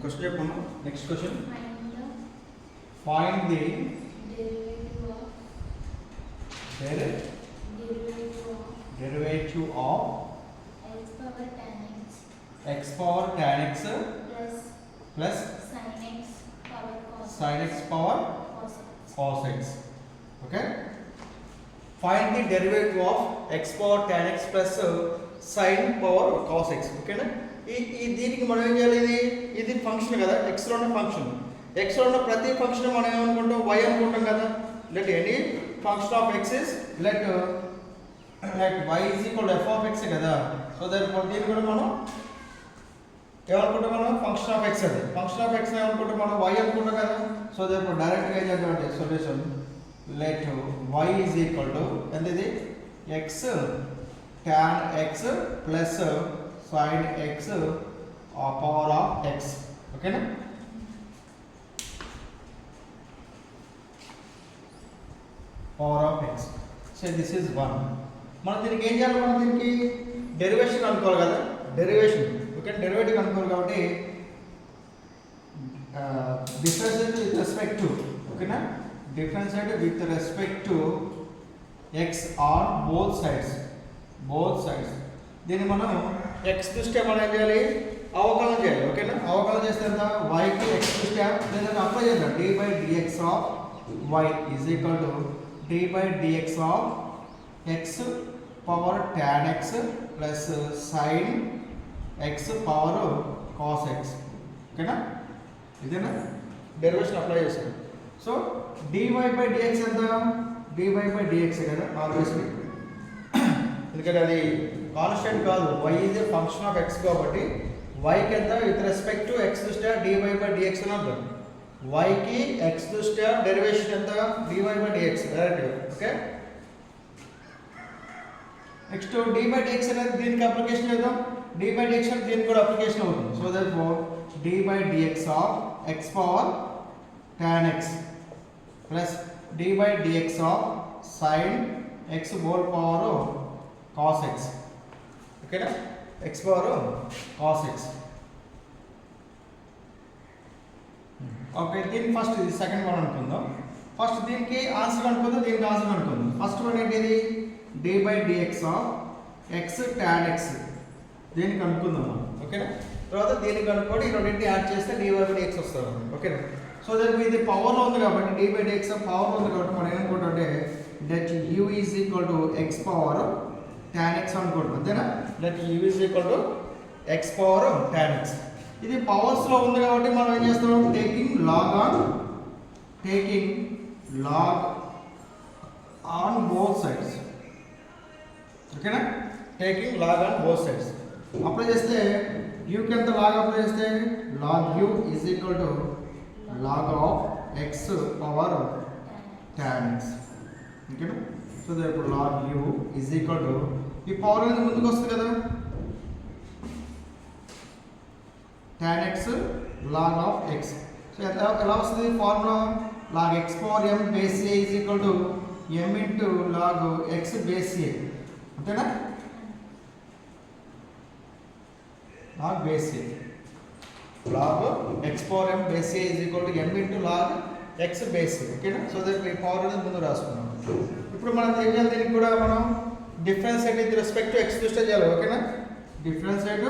Question చెప్పమ్మా next question Find the find the derivative of derivative of x power tan x x power tan x plus plus sin x power cos sin x పవర్ cos x. cos x okay find the derivative of x power tan x plus sin power cos x ఓకేనా ఈ ఈ దీనికి మనం ఏం చేయాలి ఇది? ఇది ఫంక్షన్ కదా ఎక్స్లో ఉన్న ఫంక్షన్ ఎక్స్లో ఉన్న ప్రతి ఫంక్షన్ మనం ఏమనుకుంటాం? వై అనుకుంటాం కదా. Let any function of x is let let y is equal f of x కదా. సో దాని దీన్ని కూడా మనం ఏమనుకుంటాం మనం? ఫంక్షన్ ఆఫ్ ఎక్స్ అది. ఫంక్షన్ ఆఫ్ ఎక్స్ ఏమనుకుంటాం మనం? వై అనుకుంటాం కదా. సో దాని డైరెక్ట్గా ఏం చేద్దామంటే solution let y is equal to ఎంత ఇది x tan x plus sine x power of x ఓకేనా power of x so this is one మనం దీనికి ఏం చేయాలి? మనం దీనికి డెరివేషన్ అనుకోవాలి కదా? డెరివేషన్ ఓకే డెరివేటివ్ అనుకోవాలి కాబట్టి డిఫరెన్షియేట్ విత్ రెస్పెక్ట్ టు ఓకేనా differentiate with respect to x on both sides both sides దీన్ని మనం ఎక్స్ దృష్ట్యా మనం ఏం చేయాలి? అవకలనం చేయాలి ఓకేనా అవకలనం చేస్తే ఎంత? వైకి ఎక్స్ దృష్ట్యా లేదంటే అప్లై చేద్దాం. D by dx of y is equal to d by dx of x power tan x plus sine x power cos x ఓకేనా ఇదేనా డెరివేషన్ అప్లై చేశాను సో డివై బై డిఎక్స్ ఎంత? డివై బై డిఎక్స్ కదా? Obviously ఎందుకంటే అది constant కాదు. Y is a function of x కాబట్టి వైకి ఎంత? విత్ రెస్పెక్ట్ టు ఎక్స్ దృష్ట్యా డివై బై డిఎక్స్ అని అర్థం. వైకి ఎక్స్ దృష్ట్యా డెరివేషన్ ఎంత? డివై బై డిఎక్స్ డైరెక్ట్గా okay next d by dx అనేది దీనికి అప్లికేషన్ చేద్దాం. డి బై డిఎక్స్ దీనికి కూడా అప్లికేషన్ అవుతుంది. So that for d by dx of x power tan x plus d dx of sine x whole power cos x ఓకేనా x power cos x okay దీన్ని first ఇది second one అనుకుందాం. First దీనికి answer అనుకుందాం దీనికి answer అనుకుందాం. First one ఏంటిది? D by dx of x tan x దీనికి అనుకుందాం మనం. ఓకేనా తర్వాత దీనికి అనుకోండి ఈ రెండింటిని యాడ్ చేస్తే డి బై డిఎక్స్ వస్తుంది ఓకేనా సో దానికి ఇది పవర్లో ఉంది కాబట్టి డి బై డిఎక్స్ పవర్లో ఉంది కాబట్టి మనం ఏమనుకుంటాం let u is equal to x power tan x అనుకుంటాం అంతేనా? U is equal to x power tan x ఇది పవర్స్లో ఉంది కాబట్టి మనం ఏం చేస్తాం? Taking log on taking log on both sides ఓకేనా taking log on both sides apply చేస్తే యూకి ఎంత లాగ్ అప్లై చేస్తే? Log u is equal to log of x power tan x ఓకేనా సో ఇప్పుడు log u is equal to ఈ power అనేది ముందుకు వస్తుంది కదా. Tan x log of x so ఎలా ఎలా వస్తుంది formula log x power m base a is equal to m into log x base a. అంతేనా? Log base a. Log x power m base a is equal to m into log x base ఓకేనా so that ఈ power అనేది ముందు రాసుకున్నాం ఇప్పుడు మనం ఏం దీనికి కూడా మనం differentiate with respect to x చూస్తే చేయాలి ఓకేనా? Differentiate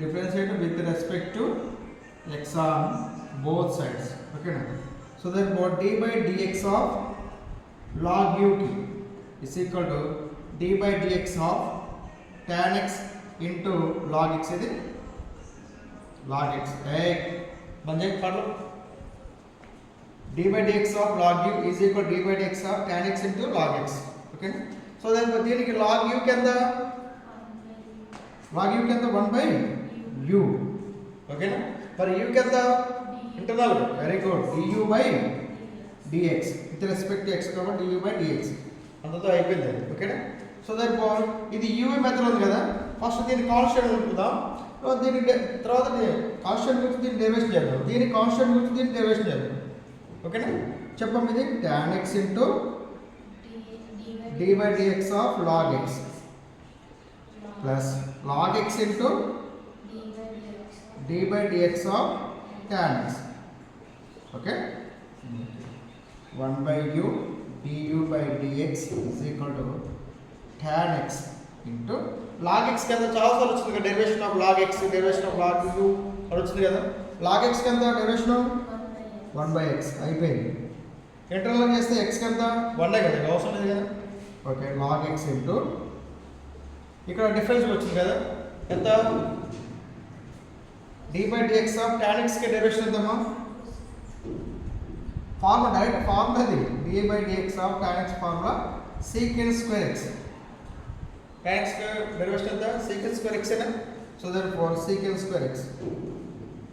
differentiate with respect to x on both sides ఓకేనా? So that both d by dx of log u is equal to d by dx of tan x into log x ఇది? Log x ఏ మంచి పడలు d by dx of log u is equal to d by dx of tan x into log x. Okay? So then దీనికి log u కింద log u కింద 1 by u. Okay? ఓకేనా మరి u కింద internal very good du by dx. With respect to x కాబట్టి du by dx. అంతతో అయిపోయింది ఓకేనా సో దట్ ఫార్ ఇది u మెథడ్ ఉంది కదా ఫస్ట్ దీన్ని కాన్స్టెంట్ ఉంటుందాం దీని తర్వాత కాన్స్టెంట్ గురించి దీన్ని డెరివేషన్ చేద్దాం దీని కాన్స్టెంట్ గురించి దీన్ని డెరివేషన్ చేద్దాం ఓకేనా చెప్పండి ఇది tan x into dy dx of log x plus log x into dy dx of tan x okay one by u du by dx is equal to tan x into log x కింద చాలాసార్లు వచ్చింది కదా derivation of log x derivation of log u వచ్చింది కదా log x కింద derivation one by x అయిపోయింది. ఇంటర్లో చేస్తే ఎంత వన్ 1 కదా అవసరం లేదు కదా? ఓకే లాగ్ ఎక్స్ ఇంటూ ఇక్కడ డిఫరెన్స్ వచ్చింది కదా? ఎంత? D by dx of tan ఎక్స్కి కి డెరివేషన్ ఎంతమ్మా? ఫార్ములా డైరెక్ట్ ఫార్ములా అది. D by dx of tan x formula secant square x tan x derivation ఎంత? సీకెన్ స్క్వేర్ ఎక్స్ ఏనా? So that for secant square x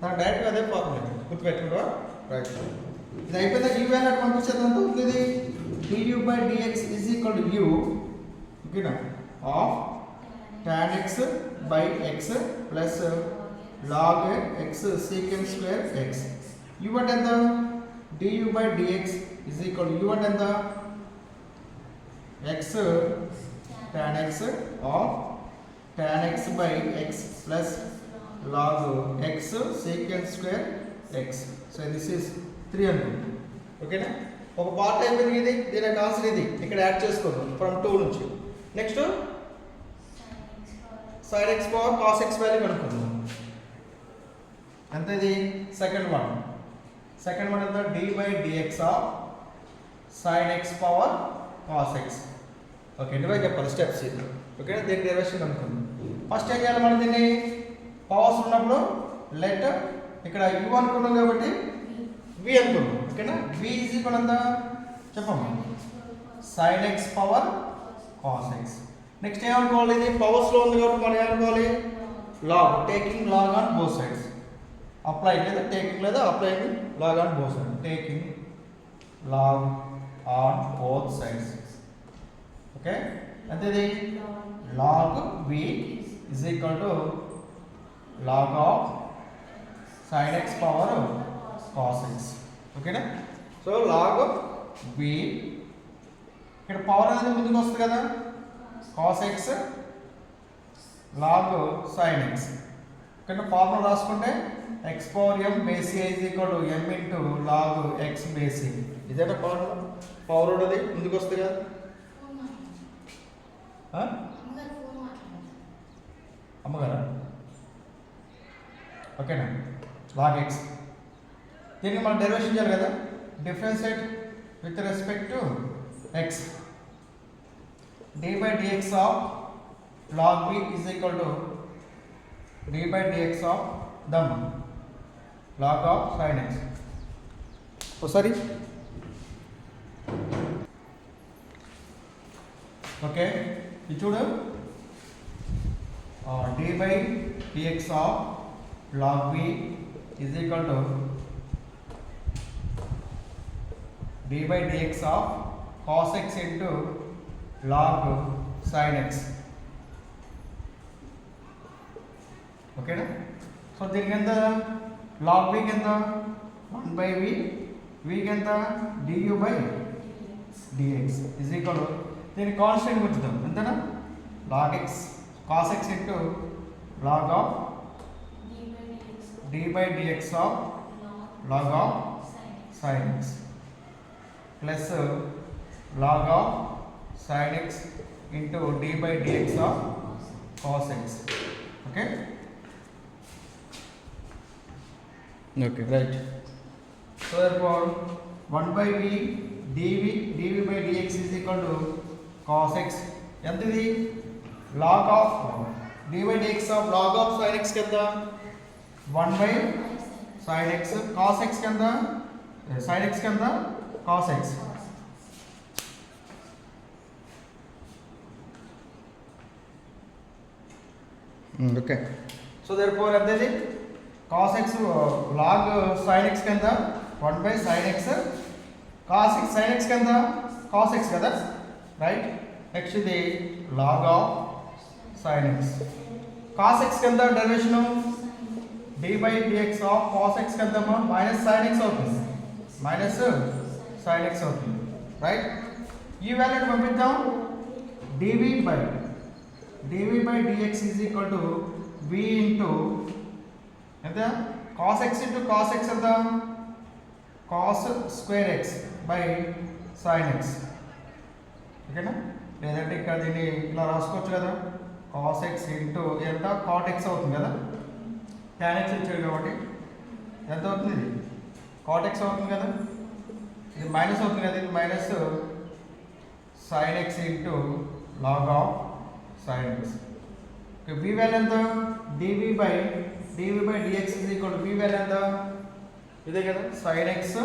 దాని direct అదే formula గుర్తుపెట్టుకుంటా right ఇది అయిపోయిందా యూ వ్యాల్యూ అటు పంపించేది ఎంత అవుతుంది du by dx is equal to u ఓకేనా of tan x by x plus log x secant square x. u అంటే ఎంత? du by dx is equal u అంటే ఎంత? x tan x of tan x by x plus log x secant square x. So this is three అనుకుంటుంది ఓకేనా ఒక part అయిపోయింది ఇది దీని యొక్క ఆన్సర్ ఇది. ఇక్కడ యాడ్ చేసుకోండి ఫ్రమ్ టూ నుంచి. Next side x power cos x value కనుక్కుందాం. ఎంత ఇది సెకండ్ వన్ సెకండ్ వన్ ఎంత d by dx of side x power cos x okay ఎటువై చెప్పాలి స్టెప్స్ ఇది ఓకే దీనికి డెరివేషన్ అనుకుందాం ఫస్ట్ ఏం చేయాలి మనం దీన్ని? పవర్స్ ఉన్నప్పుడు లెట్ ఇక్కడ యు అనుకున్నాం కాబట్టి వి అనుకున్నాం. ఓకేనా? వి ఈజ్ ఈక్వల్ అంతా చెప్పమ్మా. Sin x power cos x next ఏమనుకోవాలి ఇది? పవర్స్లో ఉంది కాబట్టి మనం ఏమనుకోవాలి log taking log on both sides apply లేదా టేకింగ్ లేదా apply log on both side taking log on both sides okay అంటే ఇది log v is equal to log of side x power cos x ఓకేనా so log v ఇక్కడ power అనేది ముందుకు వస్తుంది కదా? Cos x log sin x ఇక్కడ formula రాసుకుంటే ఎక్స్ పవర్ ఎం బేసి is equal to m into log x base ఇదేనా ఫార్ములా పవర్ ఉన్నది ముందుకు వస్తుంది కదా. అమ్మగారా. ఓకేనా లాగ్ ఎక్స్ దీనికి మనం డెరివేషన్ చేయాలి కదా? Differentiate with respect to x d by dx of log b is equal to d by dx of dum log of sign x ఒకసారి ఓకే ఇది చూడు. D by dx of log b is equal to d by dx of cos x into log sin x. ఓకేనా so దీనికి ఎంత? Log బీకి ఎంత? One by v వీక్ ఎంత? Du by dx is equal దీనికి కాన్స్టెంట్ ఉంచుదాం ఎంతనా? Log x cos x into log of Of Sin sin x. x plus uh, log of sin x into d by dx of cos x okay okay right so therefore 1 by v dv dv by dx is equal to cos x ఎంత ఇది log of d by dx of log of sin x కింద 1 by sin x cos x కింద sin x కింద cos x. Okay so therefore ఎంత ఇది cos x log sin x కింద one by sin x cos x sin x కింద cos x కదా right next ఇది log of sin x cos x కింద derivation d by dx of cos x కింద minus sin x అవుతుంది minus sin x అవుతుంది right ఈ వాల్యూని పంపిద్దాం dv by dv by dx is equal to v into ఎంత cos x into cos x ఎంత cos square x by sin x ఓకేనా లేదంటే ఇక్కడ దీన్ని ఇలా రాసుకోవచ్చు కదా? కాస్ ఎక్స్ ఇంటూ ఎంత? కాట్ ఎక్స్ అవుతుంది కదా? Tan ఎక్స్ ఇచ్చాడు కాబట్టి ఎంత అవుతుంది? ఇది కాట్ ఎక్స్ అవుతుంది కదా? ఇది మైనస్ అవుతుంది కదా? ఇది minus sin x into log of sin x b value ఎంత? Dv by dv by dx is equal b value ఎంత? ఇదే కదా? Sin x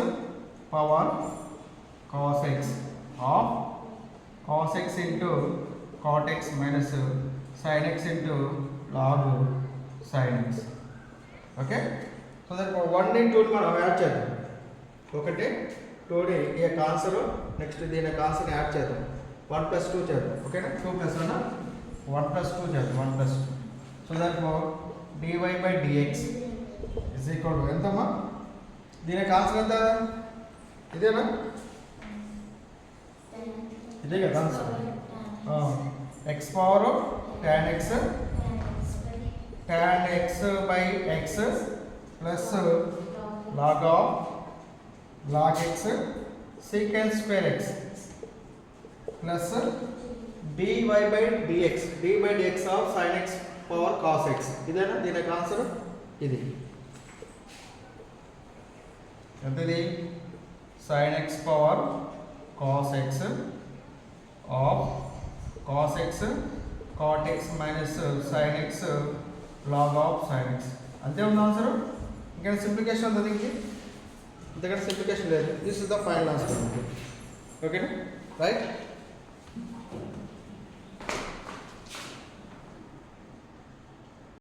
power cos x of cos x into cot x minus sin x into log sin x okay? So that వన్ని two మనం add చేద్దాం. ఒకటి టూని ఈ యొక్క ఆన్సర్ నెక్స్ట్ దీని యొక్క ఆన్సర్ని యాడ్ చేద్దాం. వన్ ప్లస్ టూ చేద్దాం. ఓకేనా? Two plus one one plus two చేద్దాం. One plus two so that dy by dx is equal to ఎంతమ్మా? దీని యొక్క ఆన్సర్ ఎంత? ఇదేనా? ఇదే కదా? Answer x power tan x tan x by x plus log of log x secant square x plus dy by dx d by dx of sin x power cos x ఇదేనా దీని యొక్క answer ఇది ఎంతది sin x power cos x of cos x cot x minus sin x log of sin x అంతే ఉంది answer ఇంకా సింప్లికేషన్ ఉంది దీనికి? ఇంతకంటే సింప్లికేషన్ లేదు. This is the final answer ఓకేనా రైట్